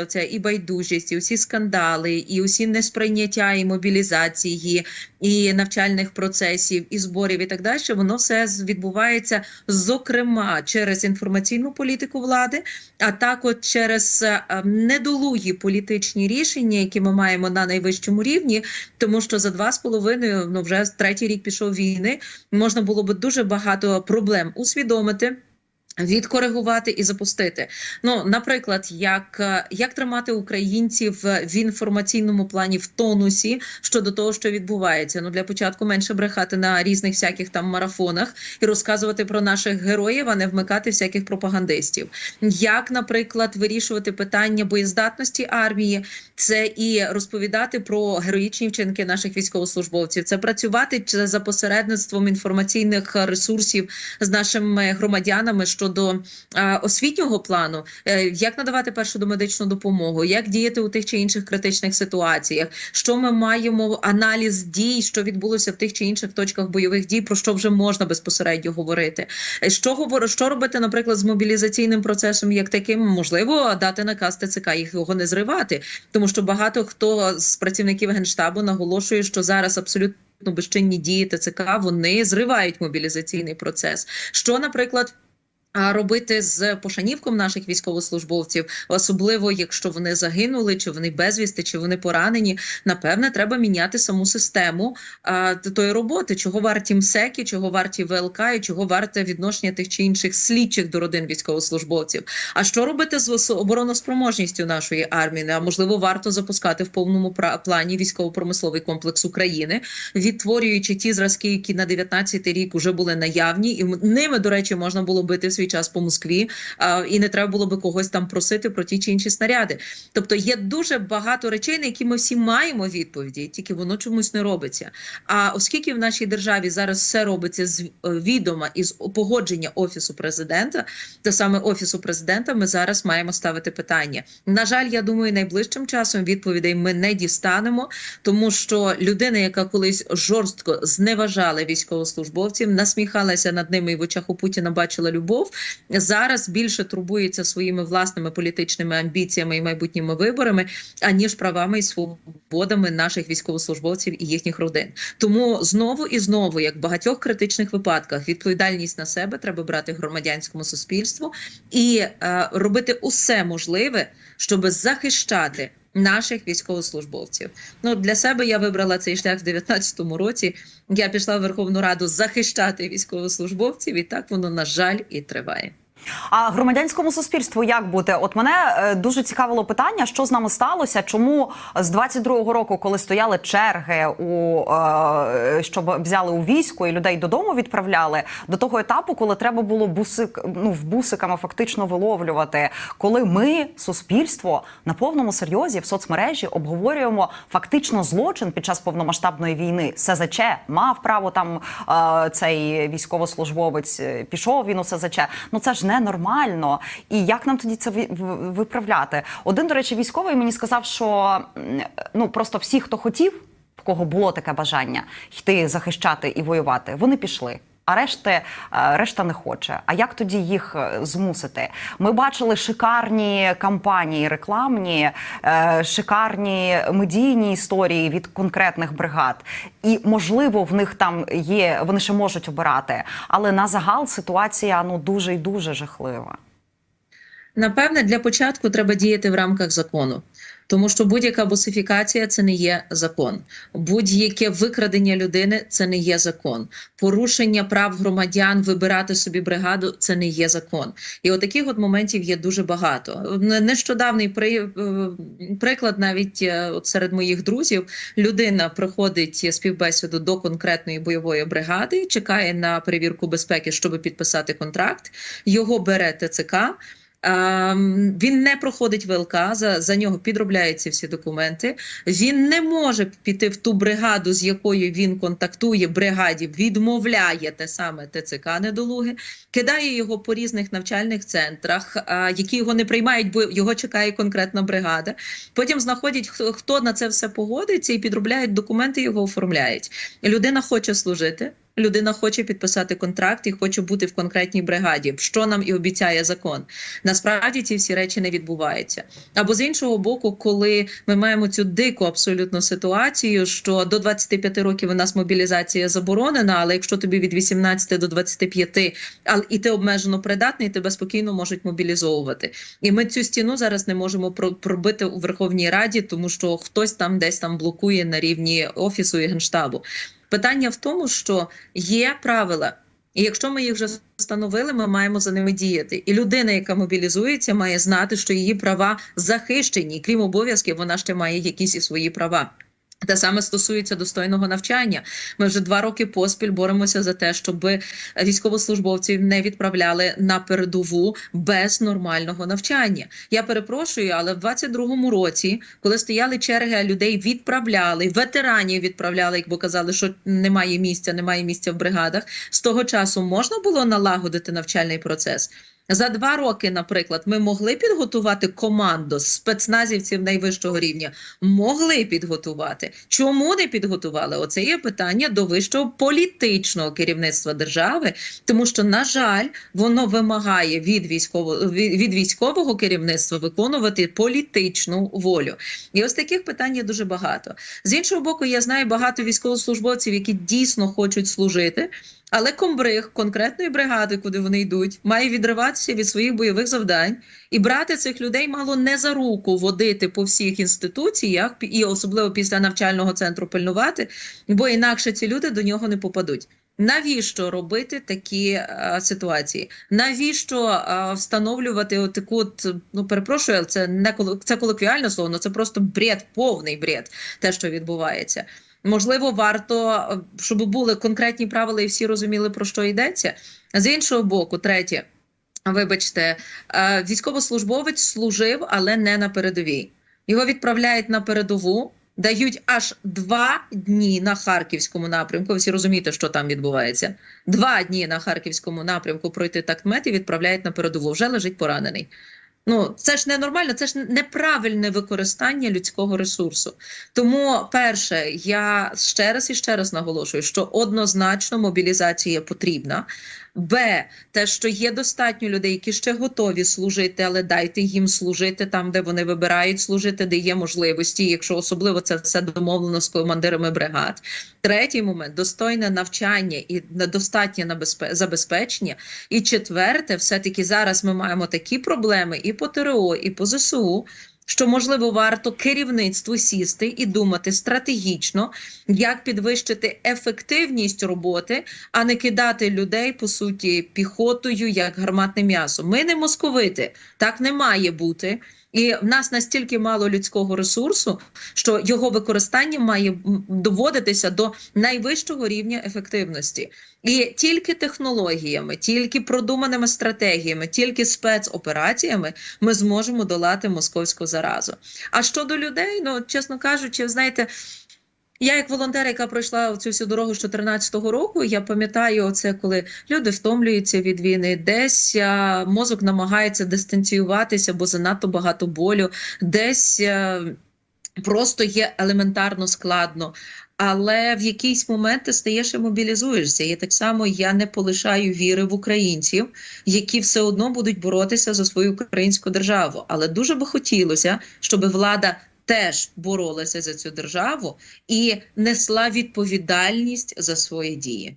Оця і байдужість, і усі скандали, і усі несприйняття і мобілізації, і навчальних процесів, і зборів, і так далі, воно все відбувається зокрема через інформаційну політику влади, а також через е, недолугі політичні рішення, які ми маємо на найвищому рівні, тому що за два з половиною, ну вже третій рік пішов війни, можна було би дуже багато проблем усвідомити. Відкоригувати і запустити. Ну, наприклад, як, е, як тримати українців в інформаційному плані в тонусі щодо того, що відбувається. Ну для початку менше брехати на різних всяких там марафонах і розказувати про наших героїв, а не вмикати всяких пропагандистів. Як, наприклад, вирішувати питання боєздатності армії, це і розповідати про героїчні вчинки наших військовослужбовців, це працювати за посередництвом інформаційних е, ресурсів з нашими громадянами щодо е, освітнього плану, е, як надавати першу домедичну допомогу, як діяти у тих чи інших критичних ситуаціях, що ми маємо аналіз дій, що відбулося в тих чи інших точках бойових дій, про що вже можна безпосередньо говорити. Е, Що говорю, що робити, наприклад, з мобілізаційним процесом, як таким, можливо, дати наказ ТЦК, їх його не зривати, тому що багато хто з працівників генштабу наголошує, що зараз абсолютно безчинні дії ТЦК вони зривають мобілізаційний процес. Що, наприклад. Робити з пошанівком наших військовослужбовців, особливо якщо вони загинули, чи вони безвісти, чи вони поранені, напевне, треба міняти саму систему а, тої роботи, чого варті МСЕКи, чого варті ВЛК, і чого варте відношення тих чи інших слідчих до родин військовослужбовців. А що робити з обороноспроможністю нашої армії? А можливо, варто запускати в повному плані військово-промисловий комплекс України, відтворюючи ті зразки, які на 19-й рік вже були наявні, і ними, до речі, можна було бити в свій час по Москві, а, і не треба було би когось там просити про ті чи інші снаряди. Тобто є дуже багато речей, на які ми всі маємо відповіді, тільки воно чомусь не робиться. А оскільки в нашій державі зараз все робиться з е, відома і з погодження офісу президента, та саме офісу президента, ми зараз маємо ставити питання. На жаль, я думаю, найближчим часом відповідей ми не дістанемо, тому що людина, яка колись жорстко зневажала військовослужбовців, насміхалася над ними і в очах у Путіна бачила любов, зараз більше турбується своїми власними політичними амбіціями і майбутніми виборами, аніж правами і свободами наших військовослужбовців і їхніх родин. Тому знову і знову, як в багатьох критичних випадках, відповідальність на себе треба брати громадянському суспільству і е, робити усе можливе, щоб захищати. Наших військовослужбовців ну для себе я вибрала цей шлях в 19-му році. Я пішла в Верховну Раду захищати військовослужбовців, і так воно на жаль і триває. А громадянському суспільству як бути? От мене е, дуже цікавило питання, що з нами сталося. Чому з 22-го року, коли стояли черги, у е, щоб взяли у військо і людей додому відправляли, до того етапу, коли треба було бусик, ну в бусиками фактично виловлювати, коли ми, суспільство, на повному серйозі в соцмережі обговорюємо фактично злочин під час повномасштабної війни. СЗЧ мав право там е, цей військовослужбовець пішов він у СЗЧ. Ну це ж ненормально. І як нам тоді це ви- виправляти? Один, до речі, військовий мені сказав, що ну просто всі, хто хотів, в кого було таке бажання йти захищати і воювати, вони пішли. А решти, решта не хоче. А як тоді їх е, змусити? Ми бачили шикарні кампанії рекламні, е, шикарні медійні історії від конкретних бригад. І можливо, в них там є, вони ще можуть обирати. Але на загал ситуація ну дуже і дуже жахлива. Напевне, для початку треба діяти в рамках закону, тому що будь-яка босифікація це не є закон, будь-яке викрадення людини це не є закон. Порушення прав громадян вибирати собі бригаду це не є закон. І от от моментів є дуже багато. Не- Нещодавний при, е, приклад, навіть е, от серед моїх друзів, людина проходить співбесіду до конкретної бойової бригади, чекає на перевірку безпеки, щоб підписати контракт. Його бере ТЦК. Ем, Він не проходить ВЛК, за, за нього підробляються всі документи. Він не може піти в ту бригаду, з якою він контактує. Бригаді відмовляє те саме ТЦК недолуги, кидає його по різних навчальних центрах, які його не приймають, бо його чекає конкретна бригада. Потім знаходять хто на це все погодиться і підробляють документи, його оформляють. Людина хоче служити. Людина хоче підписати контракт і хоче бути в конкретній бригаді, що нам і обіцяє закон. Насправді ці всі речі не відбуваються. Або з іншого боку, коли ми маємо цю дику абсолютно ситуацію, що до 25 років у нас мобілізація заборонена, але якщо тобі від 18 до 25, але і ти обмежено придатний, тебе спокійно можуть мобілізовувати. І ми цю стіну зараз не можемо про- пробити у Верховній Раді, тому що хтось там десь там блокує на рівні офісу і генштабу. Питання в тому, що є правила. І якщо ми їх вже встановили, ми маємо за ними діяти. І людина, яка мобілізується, має знати, що її права захищені. Крім обов'язків, вона ще має якісь і свої права. Те саме стосується достойного навчання. Ми вже два роки поспіль боремося за те, щоб військовослужбовців не відправляли на передову без нормального навчання. Я перепрошую, але в 22-му році, коли стояли черги, людей відправляли, ветеранів відправляли, бо казали, що немає місця, немає місця в бригадах. З того часу можна було налагодити навчальний процес. За два роки, наприклад, ми могли підготувати команду спецназівців найвищого рівня. Могли підготувати. Чому не підготували? Оце є питання до вищого політичного керівництва держави, тому що, на жаль, воно вимагає від військового від військового керівництва виконувати політичну волю. І ось таких питань є дуже багато. З іншого боку, я знаю багато військовослужбовців, які дійсно хочуть служити. Але комбриг конкретної бригади, куди вони йдуть, має відриватися від своїх бойових завдань і брати цих людей мало не за руку водити по всіх інституціях і особливо після навчального центру пильнувати, бо інакше ці люди до нього не попадуть. Навіщо робити такі е, ситуації? Навіщо е, встановлювати от таку, от, ну перепрошую, це не це колоквіальне слово, але це просто бред, повний бред, те, що відбувається. Можливо, варто, е, щоб були конкретні правила і всі розуміли, про що йдеться. З іншого боку, третє, вибачте, е, військовослужбовець служив, але не на передовій. Його відправляють на передову, дають аж два дні на харківському напрямку. Ви всі розумієте, що там відбувається. Два дні на харківському напрямку пройти тактмет і відправляють на передову. Вже лежить поранений. Ну, це ж ненормально, це ж неправильне використання людського ресурсу. Тому, перше, я ще раз і ще раз наголошую, що однозначно мобілізація потрібна. Б, те, що є достатньо людей, які ще готові служити, але дайте їм служити там, де вони вибирають служити, де є можливості, якщо особливо це все домовлено з командирами бригад. Третій момент достойне навчання і достатнє забезпечення. І четверте, все-таки зараз ми маємо такі проблеми і по ТРО, і по ЗСУ. Що можливо варто керівництву сісти і думати стратегічно, як підвищити ефективність роботи, а не кидати людей по суті піхотою як гарматне м'ясо. Ми не московити, так не має бути. І в нас настільки мало людського ресурсу, що його використання має доводитися до найвищого рівня ефективності. І тільки технологіями, тільки продуманими стратегіями, тільки спецопераціями ми зможемо долати московську заразу. А щодо людей, ну чесно кажучи, знаєте. Я, як волонтер, яка пройшла цю всю дорогу з 2014 року, я пам'ятаю це, коли люди втомлюються від війни, десь мозок намагається дистанціюватися, бо занадто багато болю, десь просто є елементарно складно. Але в якийсь момент ти стаєш і мобілізуєшся. І так само я не полишаю віри в українців, які все одно будуть боротися за свою українську державу. Але дуже би хотілося, щоб влада теж боролася за цю державу і несла відповідальність за свої дії.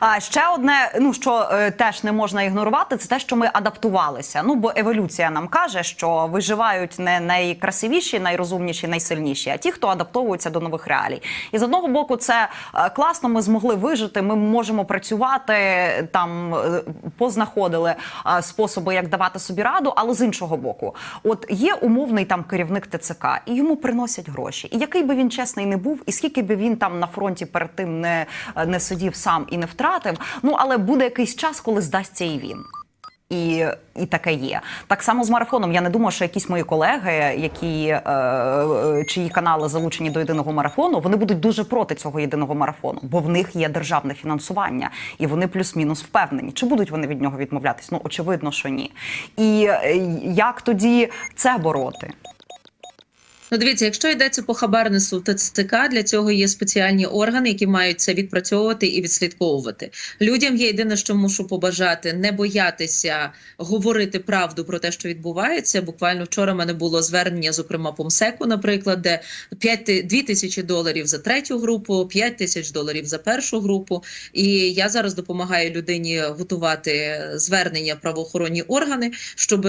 А ще одне, ну що е, теж не можна ігнорувати, це те, що ми адаптувалися. Ну бо еволюція нам каже, що виживають не найкрасивіші, найрозумніші, найсильніші, а ті, хто адаптовуються до нових реалій. І з одного боку, це е, класно. Ми змогли вижити. Ми можемо працювати там, е, познаходили е, способи, як давати собі раду. Але з іншого боку, от є умовний там керівник ТЦК, і йому приносять гроші. І який би він чесний не був, і скільки би він там на фронті перед тим не, не сидів сам і не втратив. Ну але буде якийсь час, коли здасться і він. І, і таке є. Так само з марафоном. Я не думаю, що якісь мої колеги, які е, е, чиї канали залучені до єдиного марафону, вони будуть дуже проти цього єдиного марафону, бо в них є державне фінансування, і вони плюс-мінус впевнені. Чи будуть вони від нього відмовлятись? Ну очевидно, що ні. І е, як тоді це бороти? Ну, дивіться, якщо йдеться по хабарництву ТЦК, для цього є спеціальні органи, які мають це відпрацьовувати і відслідковувати. Людям є єдине, що мушу побажати, не боятися говорити правду про те, що відбувається. Буквально вчора в мене було звернення, зокрема по МСЕКу, наприклад, де 5, ти- 2 тисячі доларів за третю групу, 5 тисяч доларів за першу групу. І я зараз допомагаю людині готувати звернення правоохоронні органи, щоб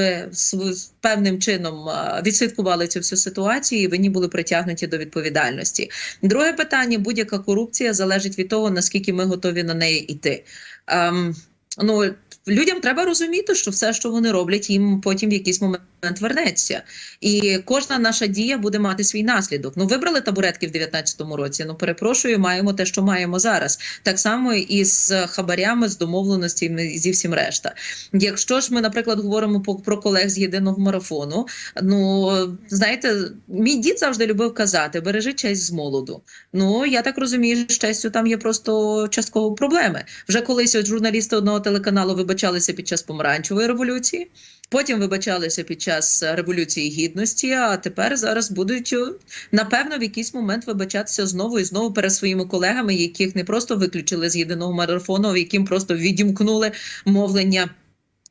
певним чином відслідкували цю всю ситуацію і винні були притягнуті до відповідальності. Друге питання: будь-яка корупція залежить від того, наскільки ми готові на неї йти. Ем, ну, людям треба розуміти, що все, що вони роблять, їм потім в якийсь момент вернеться. І кожна наша дія буде мати свій наслідок. Ну, вибрали табуретки в 19-му році. Ну, перепрошую, маємо те, що маємо зараз. Так само і з хабарями, з домовленостями зі всім решта. Якщо ж ми, наприклад, говоримо про колег з єдиного марафону, ну знаєте, мій дід завжди любив казати: бережи честь з молоду. Ну я так розумію, з честю там є просто частково проблеми. Вже колись от журналісти одного телеканалу вибачалися під час помаранчевої революції. Потім вибачалися під час революції гідності. А тепер зараз будуть е, напевно в якийсь момент вибачатися знову і знову перед своїми колегами, яких не просто виключили з єдиного марафону, а яким просто відімкнули мовлення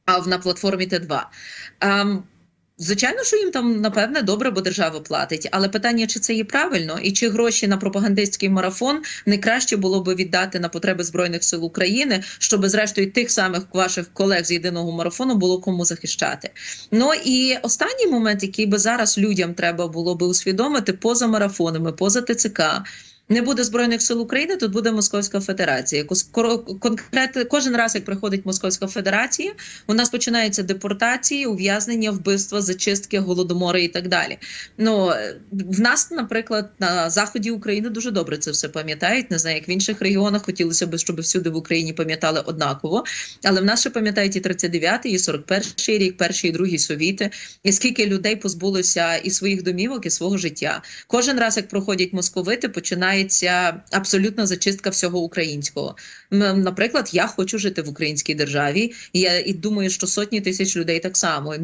а, на платформі Т2. Звичайно, що їм там напевне добре, бо держава платить. Але питання, чи це є правильно, і чи гроші на пропагандистський марафон не краще було би віддати на потреби збройних сил України, щоб зрештою тих самих ваших колег з єдиного марафону було кому захищати. Ну і останній момент, який би зараз людям треба було би усвідомити, поза марафонами, поза ТЦК. Не буде збройних сил України, тут буде Московська Федерація. Кос- Конкрет кожен раз, як приходить Московська Федерація, у нас починаються депортації, ув'язнення, вбивства, зачистки, голодомори і так далі. Ну в нас, наприклад, на заході України дуже добре це все пам'ятають. Не знаю, як в інших регіонах хотілося б, щоб всюди в Україні пам'ятали однаково. Але в нас ще пам'ятають і 39-й, і 41-й рік, перший і другий совіти, і скільки людей позбулося і своїх домівок, і свого життя. Кожен раз, як проходять московити, починається абсолютна зачистка всього українського. Наприклад, я хочу жити в українській державі, і я і думаю, що сотні тисяч людей так само.